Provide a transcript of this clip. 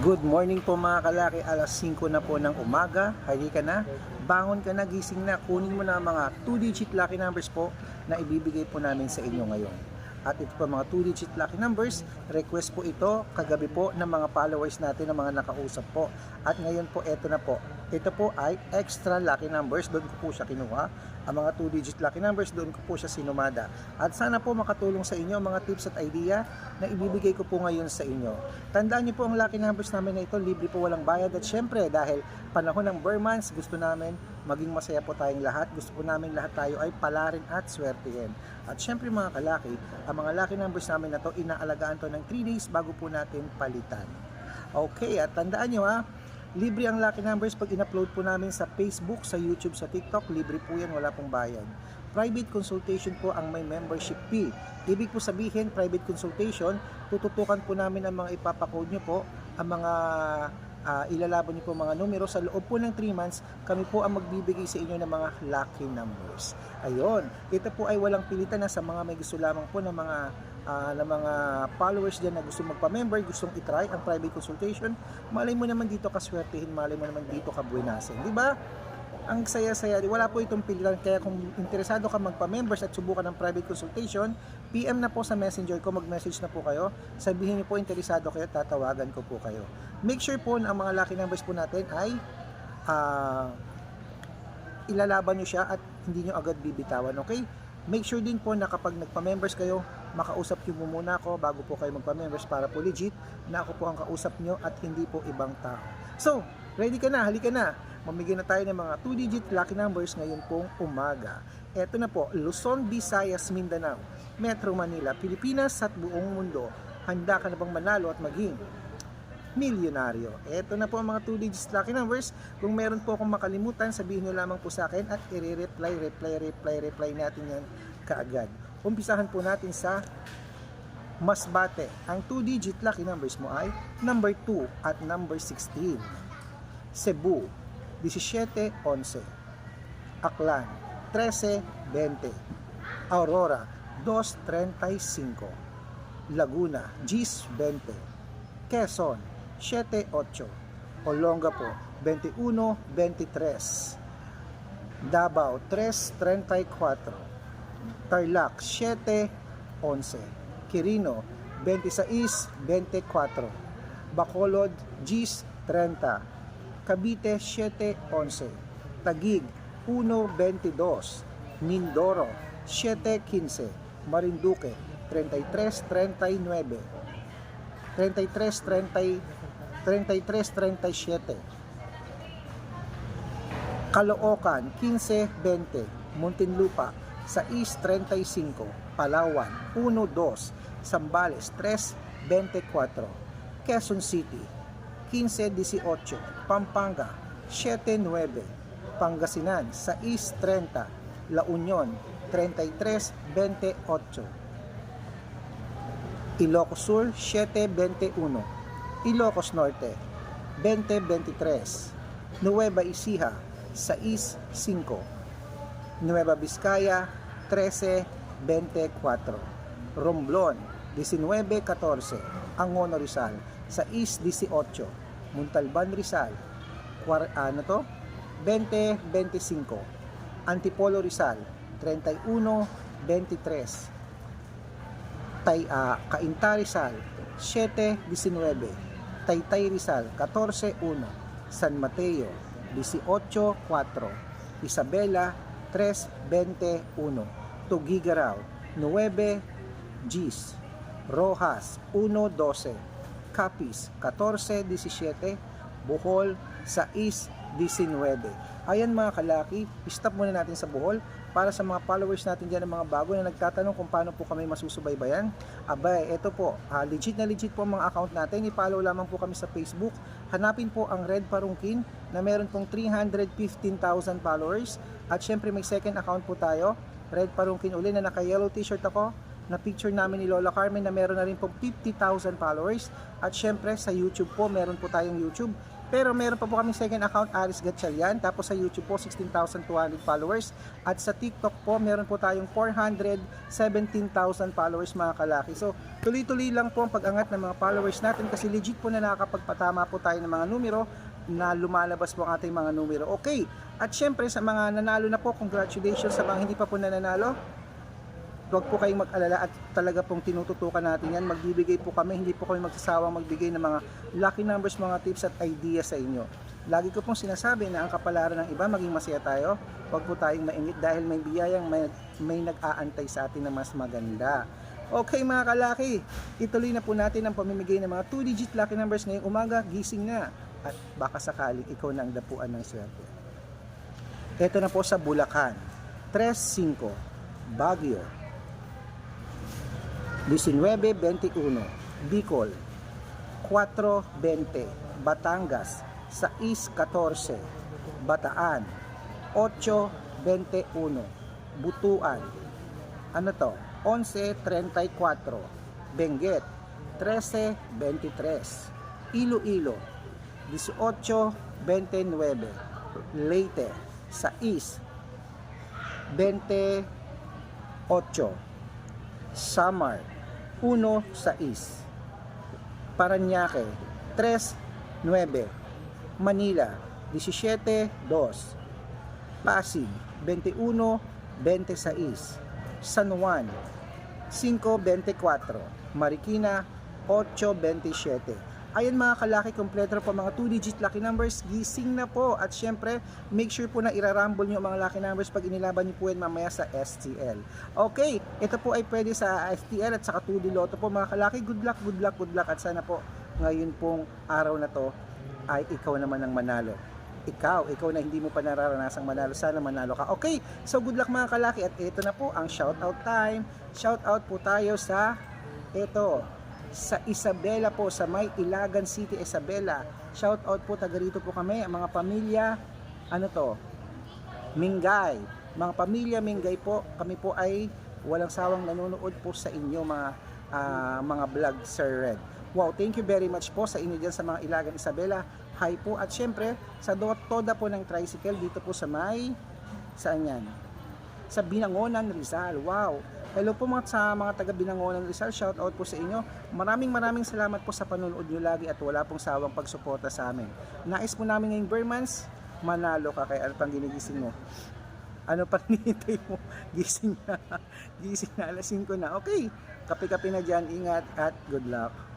Good morning po mga kalaki, alas 5 na po ng umaga, halika na, bangon ka na, gising na, kunin mo na mga 2-digit lucky numbers po na ibibigay po namin sa inyo ngayon. At ito po mga 2-digit lucky numbers, request po ito kagabi po ng mga followers natin, ng mga nakausap po. At ngayon po, ito na po. Ito po ay extra lucky numbers, doon ko po siya kinuha. Ang mga 2-digit lucky numbers, doon ko po siya sinumada. At sana po makatulong sa inyo ang mga tips at idea na ibibigay ko po ngayon sa inyo. Tandaan niyo po ang lucky numbers namin na ito, libre po walang bayad. At syempre, dahil panahon ng Burr gusto namin maging masaya po tayong lahat. Gusto po namin lahat tayo ay palarin at swertihin. At syempre mga kalaki, ang mga lucky numbers namin na to, inaalagaan to ng 3 days bago po natin palitan. Okay, at tandaan nyo ha, libre ang lucky numbers pag in-upload po namin sa Facebook, sa YouTube, sa TikTok. Libre po yan, wala pong bayad. Private consultation po ang may membership fee. Ibig po sabihin, private consultation, tututukan po namin ang mga ipapakode nyo po, ang mga ah, ilalaban niyo po mga numero sa loob po ng 3 months, kami po ang magbibigay sa inyo ng mga lucky numbers. Ayun, ito po ay walang pilitan na sa mga may gusto lamang po ng mga ah, ng mga followers dyan na gusto magpa-member, gustong itry ang private consultation, malay mo naman dito kaswertehin, malay mo naman dito kabuenasin, di ba? Ang saya-saya, wala po itong pilitan. Kaya kung interesado ka magpa-members at subukan ng private consultation, PM na po sa messenger ko, mag-message na po kayo. Sabihin niyo po interesado kayo, tatawagan ko po kayo. Make sure po na ang mga lucky numbers po natin ay ah, ilalaban nyo siya at hindi nyo agad bibitawan, okay? Make sure din po na kapag nagpa-members kayo, makausap po muna ako bago po kayo magpa-members para po legit na ako po ang kausap nyo at hindi po ibang tao. So, ready ka na, halika na. Mamigay na tayo ng mga 2-digit lucky numbers ngayon pong umaga. Eto na po, Luzon, Visayas, Mindanao, Metro Manila, Pilipinas at buong mundo. Handa ka na bang manalo at maging milyonaryo. Ito na po ang mga 2 digits lucky numbers. Kung meron po akong makalimutan, sabihin nyo lamang po sa akin at i-reply, reply, reply, reply natin yan kaagad. Umpisahan po natin sa Masbate. Ang 2 digit lucky numbers mo ay number 2 at number 16. Cebu, 17-11. Aklan, 13-20. Aurora, 2.35. Laguna, 10-20. Quezon, 7-8. Olongapo, 21-23. Davao, 3-34. Tarlac, 7-11. Quirino, 26-24. Bacolod, 10-30. Cavite, 7-11. Tagig, 1-22. Mindoro, 7-15. Marinduque, 33-39. 33-30 33-37 Caloocan 15-20 Muntinlupa 6-35 Palawan 1-2 Sambales 3-24 Quezon City 15-18 Pampanga 7-9 Pangasinan 6-30 La Union 33-28 Ilocos Sur 721, Ilocos Norte 2023, Nueva Ecija 65, Nueva Vizcaya 1324, Romblon 1914, Angono Rizal 618, Muntalban Rizal kwar, ano to? 2025, Antipolo Rizal 3123, Tay, uh, Cainta Rizal 7-19 Taytay Rizal 14-1 San Mateo 18-4 Isabela 3-21 Tugigaraw 9 Gis Rojas 1-12 Capiz 14-17 Bohol 6-19 Ayan mga kalaki, stop muna natin sa Bohol para sa mga followers natin dyan ng mga bago na nagtatanong kung paano po kami masusubaybayan. Abay, eto po, ah, legit na legit po ang mga account natin. I-follow lamang po kami sa Facebook. Hanapin po ang Red Parungkin na meron pong 315,000 followers. At syempre may second account po tayo, Red Parungkin uli na naka-yellow t-shirt ako na picture namin ni Lola Carmen na meron na rin pong 50,000 followers. At syempre sa YouTube po, meron po tayong YouTube. Pero meron pa po kami second account, Aris Gatchalian. Tapos sa YouTube po, 16,200 followers. At sa TikTok po, meron po tayong 417,000 followers mga kalaki. So, tuloy-tuloy lang po ang pag-angat ng mga followers natin kasi legit po na nakakapagpatama po tayo ng mga numero na lumalabas po ang ating mga numero. Okay, at syempre sa mga nanalo na po, congratulations sa mga hindi pa po nananalo. Huwag po kayong mag-alala at talaga pong tinututukan natin yan. Magbibigay po kami, hindi po kami magsasawang magbigay ng mga lucky numbers, mga tips at ideas sa inyo. Lagi ko pong sinasabi na ang kapalaran ng iba, maging masaya tayo. Huwag po tayong mainit dahil may biyayang may, may nag-aantay sa atin na mas maganda. Okay mga kalaki, ituloy na po natin ang pamimigay ng mga 2-digit lucky numbers ngayong umaga. Gising na at baka sakaling ikaw na ang dapuan ng swerte. Ito na po sa Bulacan. 3-5, Baguio, 19-21, Bicol, 4-20, Batangas, 6-14, Bataan, 8-21, Butuan, ano to, 11-34, Benguet, 13-23, Iloilo, 18-29, Leyte, 6, 28, Samar 1-6 Paranaque 3-9 Manila 17-2 Pasig 21-26 San Juan 5-24 Marikina 8-27 Ayan mga kalaki, kompleto po mga 2-digit lucky numbers. Gising na po. At syempre, make sure po na irarumble nyo mga lucky numbers pag inilaban nyo po yan mamaya sa STL. Okay, ito po ay pwede sa STL at saka 2D Lotto po mga kalaki. Good luck, good luck, good luck. At sana po ngayon pong araw na to ay ikaw naman ang manalo. Ikaw, ikaw na hindi mo pa nararanasang manalo, sana manalo ka. Okay, so good luck mga kalaki. At ito na po ang shoutout time. Shoutout po tayo sa ito, sa Isabela po, sa May Ilagan City, Isabela. Shout out po, taga rito po kami, mga pamilya, ano to, Mingay. Mga pamilya Mingay po, kami po ay walang sawang nanonood po sa inyo mga ah, mga vlog Sir Red. Wow, thank you very much po sa inyo dyan sa mga Ilagan Isabela. Hi po at syempre sa toda po ng tricycle dito po sa May saan yan? Sa Binangonan, Rizal. Wow! Hello po mga sa mga taga Binangonan Rizal, shout out po sa inyo. Maraming maraming salamat po sa panonood nyo lagi at wala pong sawang pagsuporta sa amin. Nais po namin ngayong Bermans, manalo ka kaya ano pang ginigising mo? Ano pa hinihintay mo? Gising na. Gising na alas 5 na. Okay, kape-kape na dyan. Ingat at good luck.